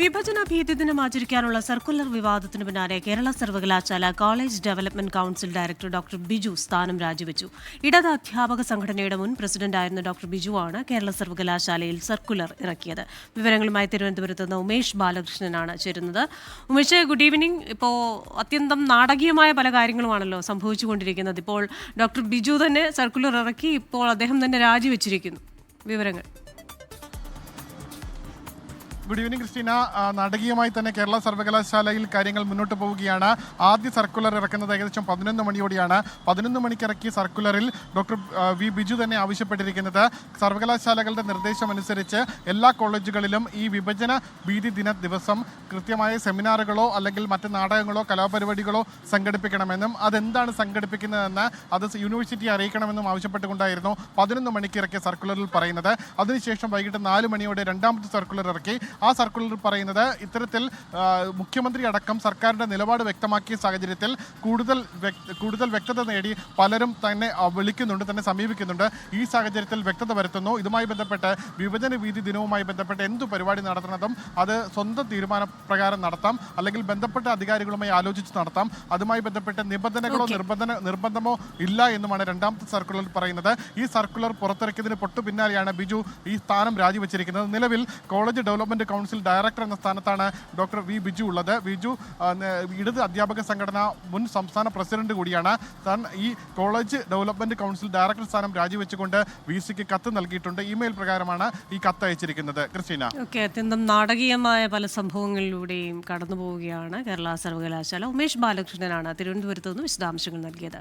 വിഭജന ഭീതി ദിനം ആചരിക്കാനുള്ള സർക്കുലർ വിവാദത്തിന് പിന്നാലെ കേരള സർവകലാശാല college development council director doctor Biju സ്ഥാനം രാജിവെച്ചു. ഇടത് അധ്യാപക സംഘടനയുടെ മുൻ പ്രസിഡന്റായിരുന്ന ഡോക്ടർ ബിജു ആണ് കേരള സർവകലാശാലയിൽ സർക്കുലർ ഇറക്കിയത്. വിവരങ്ങളുമായി തിരുവനന്തപുരത്ത് നിന്ന് ഉമേഷ് ബാലകൃഷ്ണനാണ് ചേരുന്നത്. ഉമേഷ് ഗുഡ് ഈവനിങ് ഇപ്പോൾ അത്യന്തം നാടകീയമായ പല കാര്യങ്ങളുമാണല്ലോ സംഭവിച്ചുകൊണ്ടിരിക്കുന്നത്. ഇപ്പോൾ ഡോക്ടർ ബിജു തന്നെ സർക്കുലർ ഇറക്കി ഇപ്പോൾ അദ്ദേഹം തന്നെ രാജിവെച്ചിരിക്കുന്നു. വിവരങ്ങൾ. ഗുഡ് ഈവനിങ് ക്രിസ്റ്റീന നാടകീയമായി തന്നെ കേരള സർവകലാശാലയിൽ കാര്യങ്ങൾ മുന്നോട്ട് പോവുകയാണ്. ആദ്യ സർക്കുലർ ഇറക്കുന്നത് ഏകദേശം പതിനൊന്ന് മണിയോടെയാണ്. പതിനൊന്ന് മണിക്ക് ഇറക്കിയ സർക്കുലറിൽ ഡോക്ടർ വി ബിജു തന്നെ ആവശ്യപ്പെട്ടിരിക്കുന്നത്. സർവകലാശാലകളുടെ നിർദ്ദേശമനുസരിച്ച് എല്ലാ കോളേജുകളിലും ഈ വിഭജന ഭീതി ദിന ദിവസം കൃത്യമായ സെമിനാറുകളോ അല്ലെങ്കിൽ മറ്റ് നാടകങ്ങളോ കലാപരിപാടികളോ സംഘടിപ്പിക്കണമെന്നും അതെന്താണ് സംഘടിപ്പിക്കുന്നതെന്ന് അത് യൂണിവേഴ്സിറ്റി അറിയിക്കണമെന്നും ആവശ്യപ്പെട്ടുകൊണ്ടായിരുന്നു പതിനൊന്ന് മണിക്ക് ഇറക്കിയ സർക്കുലറിൽ പറയുന്നത്. അതിനുശേഷം വൈകിട്ട് നാല് മണിയോടെ രണ്ടാമത്തെ സർക്കുലർ ഇറക്കി. ആ സർക്കുലറിൽ പറയുന്നത് ഇത്തരത്തിൽ മുഖ്യമന്ത്രി അടക്കം സർക്കാരിന്റെ നിലപാട് വ്യക്തമാക്കിയ സാഹചര്യത്തിൽ കൂടുതൽ കൂടുതൽ വ്യക്തത നേടി പലരും തന്നെ വിളിക്കുന്നുണ്ട് തന്നെ സമീപിക്കുന്നുണ്ട്. ഈ സാഹചര്യത്തിൽ വ്യക്തത വരുത്തുന്നു. ഇതുമായി ബന്ധപ്പെട്ട് വിഭജന വീതി ദിനവുമായി ബന്ധപ്പെട്ട് എന്തു പരിപാടി നടത്തണതും അത് സ്വന്തം തീരുമാനപ്രകാരം നടത്താം. അല്ലെങ്കിൽ ബന്ധപ്പെട്ട അധികാരികളുമായി ആലോചിച്ച് നടത്താം. അതുമായി ബന്ധപ്പെട്ട് നിബന്ധനകളോ നിർബന്ധന നിർബന്ധമോ ഇല്ല എന്നുമാണ് രണ്ടാമത്തെ സർക്കുലർ പറയുന്നത്. ഈ സർക്കുലർ പുറത്തിറക്കിയതിന് പൊട്ടു പിന്നാലെയാണ് ബിജു ഈ സ്ഥാനം രാജിവെച്ചിരിക്കുന്നത്. നിലവിൽ കോളേജ് ഡെവലപ്മെന്റ് കൗൺസിൽ ഡയറക്ടർ എന്ന സ്ഥാനത്താണ് ഡോക്ടർ വി ബിജു ഉള്ളത്. ബിജു ഇടത് അധ്യാപക സംഘടന മുൻ സംസ്ഥാന പ്രസിഡന്റ് കൂടിയാണ്. താൻ ഈ കോളേജ് ഡെവലപ്മെന്റ് കൗൺസിൽ ഡയറക്ടർ സ്ഥാനം രാജിവെച്ചുകൊണ്ട് വി സിക്ക് കത്ത് നൽകിയിട്ടുണ്ട്. ഇമെയിൽ പ്രകാരമാണ് ഈ കത്ത് അയച്ചിരിക്കുന്നത്. ക്രിസ്റ്റീന. ഓക്കെ അത്യന്തം നാടകീയമായ പല സംഭവങ്ങളിലൂടെയും കടന്നു പോവുകയാണ് കേരള സർവകലാശാല. ഉമേഷ് ബാലകൃഷ്ണനാണ് തിരുവനന്തപുരത്ത് നിന്ന് വിശദാംശങ്ങൾ നൽകിയത്.